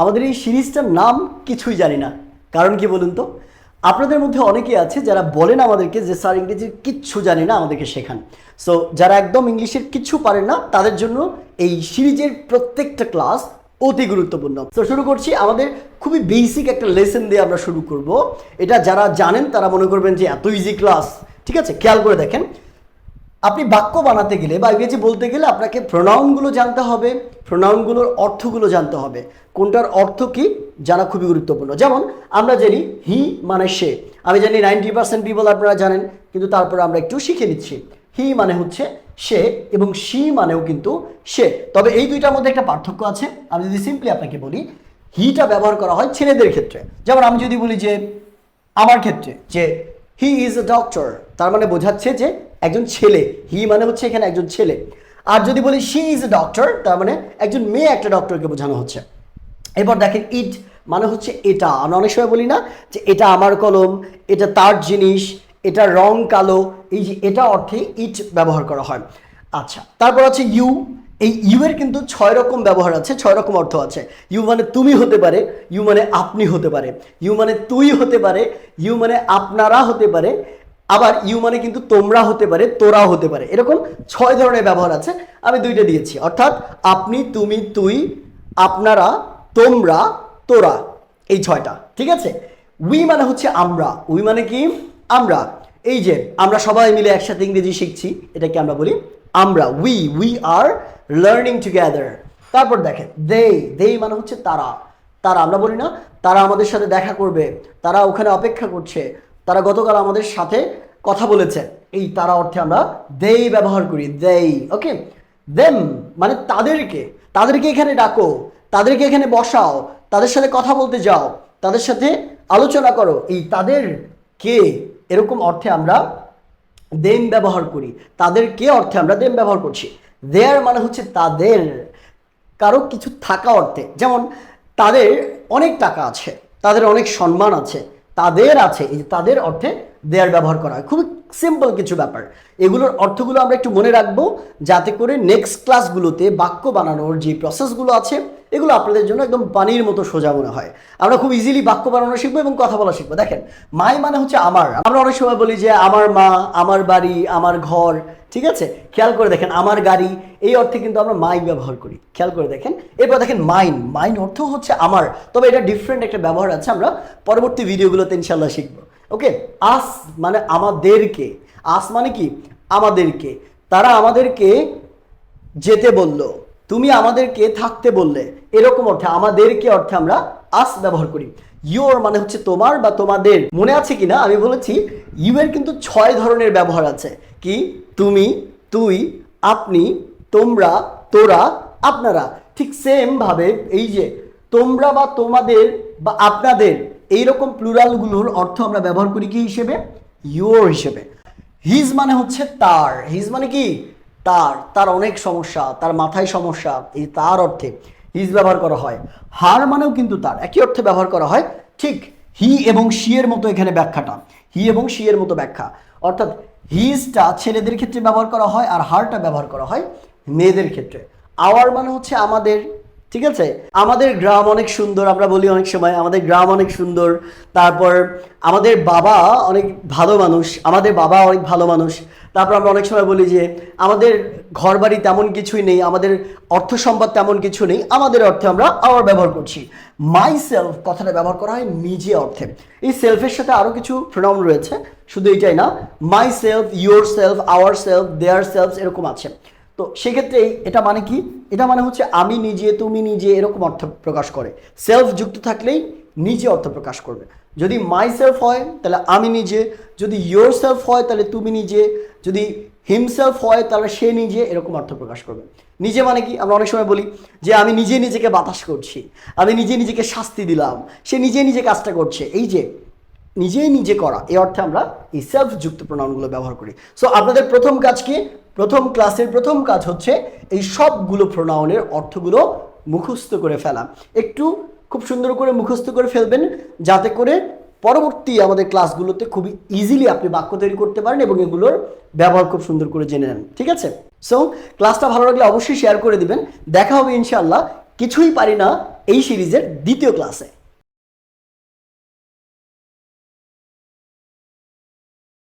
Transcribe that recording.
আমাদের এই সিরিজটার নাম কিছুই জানি না। কারণ কি বলুন তো? আপনাদের মধ্যে অনেকে আছে যারা বলেন আমাদেরকে যে, স্যার, ইংরেজির কিচ্ছু জানি না আমাদেরকে শেখান। সো যারা একদম ইংলিশের কিচ্ছু পারেন না, তাদের জন্য এই সিরিজের প্রত্যেকটা ক্লাস অতি গুরুত্বপূর্ণ। তো শুরু করছি আমাদের খুবই বেসিক একটা লেসন দিয়ে আমরা শুরু করব। এটা যারা জানেন, তারা মনে করবেন যে, এত ইজি ক্লাস ঠিক আছে? খেয়াল করে দেখেন। আপনি বাক্য বানাতে গেলে বা ইংরেজি বলতে গেলে আপনাকে প্রোনাউনগুলো জানতে হবে প্রোনাউনগুলোর অর্থগুলো জানতে হবে। কোনটার অর্থ কি জানা খুবই গুরুত্বপূর্ণ। যেমন, আমরা জানি হি মানে সে। আমি জানি নাইনটি পার্সেন্ট পিপল আপনারা জানেন, কিন্তু তারপরে আমরা একটু শিখে নিচ্ছি। হি মানে হচ্ছে সে এবং সি মানেও কিন্তু সে। তবে এই দুইটার মধ্যে একটা পার্থক্য আছে। আমি যদি সিম্পলি আপনাকে বলি, হিটা ব্যবহার করা হয় ছেলেদের ক্ষেত্রে। যেমন আমি যদি বলি যে, আমার ক্ষেত্রে যে, হি ইজ এ ডক্টর তার মানে বোঝাচ্ছে যে, একজন ছেলে। হি মানে হচ্ছে এখানে একজন ছেলে। আর যদি বলি শি ইজ এ ডক্টর তার মানে একজন মেয়ে একটা ডক্টরকে বোঝানো হচ্ছে। এরপর দেখেন ইট মানে হচ্ছে এটা। আমরা অনেক সময় বলি না যে এটা আমার কলম, এটা তার জিনিস, এটা রং কালো, এই যে এটা অর্থে ইট ব্যবহার করা হয়। আচ্ছা তারপর আছে ইউ এই ইউ এর কিন্তু ছয় রকম ব্যবহার আছে, ছয় রকম অর্থ আছে। ইউ মানে তুমি হতে পারে ইউ মানে আপনি হতে পারে। ইউ মানে তুই হতে পারে ইউ মানে আপনারা হতে পারে। আবার ইউ মানে কিন্তু তোমরা হতে পারে তোরা হতে পারে। এরকম ছয় ধরনের ব্যবহার আছে, আমি দুইটা দিয়েছি। অর্থাৎ আপনি, তুমি, তুই, আপনারা, তোমরা, তোরা, এই ছয়টা, ঠিক আছে? উই মানে হচ্ছে আমরা। উই মানে কি? আমরা। এই যে, আমরা সবাই মিলে একসাথে ইংরেজি শিখছি, এটাকে আমরা বলি আমরা। We we are learning together তারপর দেখেন দে দে মানে হচ্ছে তারা। তারা আমরা বলি না, তারা আমাদের সাথে দেখা করবে, তারা ওখানে অপেক্ষা করছে তারা গতকাল আমাদের সাথে কথা বলেছে এই তারা অর্থে আমরা দেই ব্যবহার করি, দেই ওকে দেম মানে তাদেরকে তাদেরকে এখানে ডাকো, তাদেরকে এখানে বসাও, তাদের সাথে কথা বলতে যাও, তাদের সাথে আলোচনা করো। এই তাদের কে, এরকম অর্থে আমরা দেম ব্যবহার করি। তাদের কে অর্থে আমরা দেম ব্যবহার করছি। দেয়ার মানে হচ্ছে তাদের। কারও কিছু থাকা অর্থে। যেমন, তাদের অনেক টাকা আছে, তাদের অনেক সম্মান আছে তাদের আছে, এই তাদের অর্থে দেয়ার ব্যবহার করা হয়। খুবই সিম্পল কিছু ব্যাপার। এগুলোর অর্থগুলো আমরা একটু মনে রাখব যাতে করে নেক্সট ক্লাসগুলোতে বাক্য বানানোর যে প্রসেসগুলো আছে এগুলো আপনাদের জন্য একদম পানির মতো সোজা মনে হয়। আমরা খুব ইজিলি বাক্য বানানো শিখব এবং কথা বলা শিখব। দেখেন, মাই মানে হচ্ছে আমার। আমরা অনেক সময় বলি যে, আমার মা, আমার বাড়ি, আমার ঘর, ঠিক আছে? খেয়াল করে দেখেন, আমার গাড়ি, এই অর্থে কিন্তু আমরা মাই ব্যবহার করি। খেয়াল করে দেখেন, এরপর দেখেন মাইন। মাইন অর্থ হচ্ছে আমার। তবে এটা ডিফারেন্ট একটা ব্যবহার আছে, আমরা পরবর্তী ভিডিওগুলোতে ইনশাল্লাহ শিখব। ওকে? আস মানে আমাদেরকে। আস মানে কি? আমাদেরকে। তারা আমাদেরকে যেতে বলল। তুমি আমাদেরকে থাকতে বললে, এরকম অর্থে, আমাদেরকে অর্থে আমরা আস ব্যবহার করি। ইউর মানে হচ্ছে তোমার বা তোমাদের। মনে আছে কিনা? আমি বলেছি ইউ এর কিন্তু ছয় ধরনের ব্যবহার আছে। কি? তুমি, তুই, আপনি, তোমরা, তোরা, আপনারা। ঠিক সেম ভাবে এই যে তোমরা বা তোমাদের বা আপনাদের, এইরকম প্লুরালগুলোর অর্থ আমরা ব্যবহার করি কি হিসেবে? ইউর হিসেবে। হিজ মানে হচ্ছে তার। হিজ মানে কি? তার তার অনেক সমস্যা, তার মাথায় সমস্যা, এই তার অর্থে হিজ ব্যবহার করা হয়। হার মানেও কিন্তু তার, একই অর্থে ব্যবহার করা হয়। ঠিক হি এবং শি এর মতো এখানে ব্যাখ্যাটা। হি এবং শি এর মতো ব্যাখ্যা। অর্থাৎ হিজটা ছেলেদের ক্ষেত্রে ব্যবহার করা হয় আর হারটা ব্যবহার করা হয় মেয়েদের ক্ষেত্রে। আওয়ার মানে হচ্ছে আমাদের ঠিক আছে? আমাদের গ্রাম অনেক সুন্দর, আমরা বলি অনেক সময়, আমাদের গ্রাম অনেক সুন্দর, তারপর আমাদের বাবা অনেক ভালো মানুষ, আমাদের বাবা অনেক ভালো মানুষ, তারপর আমরা অনেক সময় বলি যে, আমাদের ঘর বাড়ি তেমন কিছুই নেই, আমাদের অর্থ সম্পদ তেমন কিছু নেই, আমাদের অর্থে আমরা আওয়ার ব্যবহার করছি। মাই সেলফ কথাটা ব্যবহার করা হয় নিজে অর্থে। এই সেলফের সাথে আরও কিছু প্রোনাউন রয়েছে, শুধু এটাই না myself yourself ourself theirself এরকম আছে। তো সেক্ষেত্রে এটা মানে কি? এটা মানে হচ্ছে আমি নিজে, তুমি নিজে এরকম অর্থ প্রকাশ করে। সেলফ যুক্ত থাকলেই নিজে অর্থ প্রকাশ করবে। যদি মাই সেলফ হয়, তাহলে আমি নিজে। যদি ইয়োর সেলফ হয়, তাহলে তুমি নিজে। যদি হিমসেলফ হয়, তাহলে সে নিজে এরকম অর্থ প্রকাশ করবে। নিজে মানে কি? আমরা অনেক সময় বলি যে, আমি নিজে নিজেকে বাতাস করছি। আমি নিজে নিজেকে শাস্তি দিলাম। সে নিজে নিজে কাজটা করছে। এই যে নিজেই নিজে করা, এই অর্থে আমরা এই সেলফ যুক্ত প্রণামগুলো ব্যবহার করি। সো আপনাদের প্রথম কাজ কি? প্রথম ক্লাসের প্রথম কাজ হচ্ছে এই সবগুলো প্রোনাউনের অর্থগুলো মুখস্থ করে ফেলা। একটু খুব সুন্দর করে মুখস্থ করে ফেলবেন যাতে করে পরবর্তী আমাদের ক্লাসগুলোতে খুবই ইজিলি আপনি বাক্য তৈরি করতে পারেন এবং এগুলোর ব্যবহার খুব সুন্দর করে জেনে নেন। ঠিক আছে? সো ক্লাসটা ভালো লাগলে অবশ্যই শেয়ার করে দিবেন। দেখা হবে ইনশাআল্লাহ। কিছুই পারি না এই সিরিজের দ্বিতীয় ক্লাসে।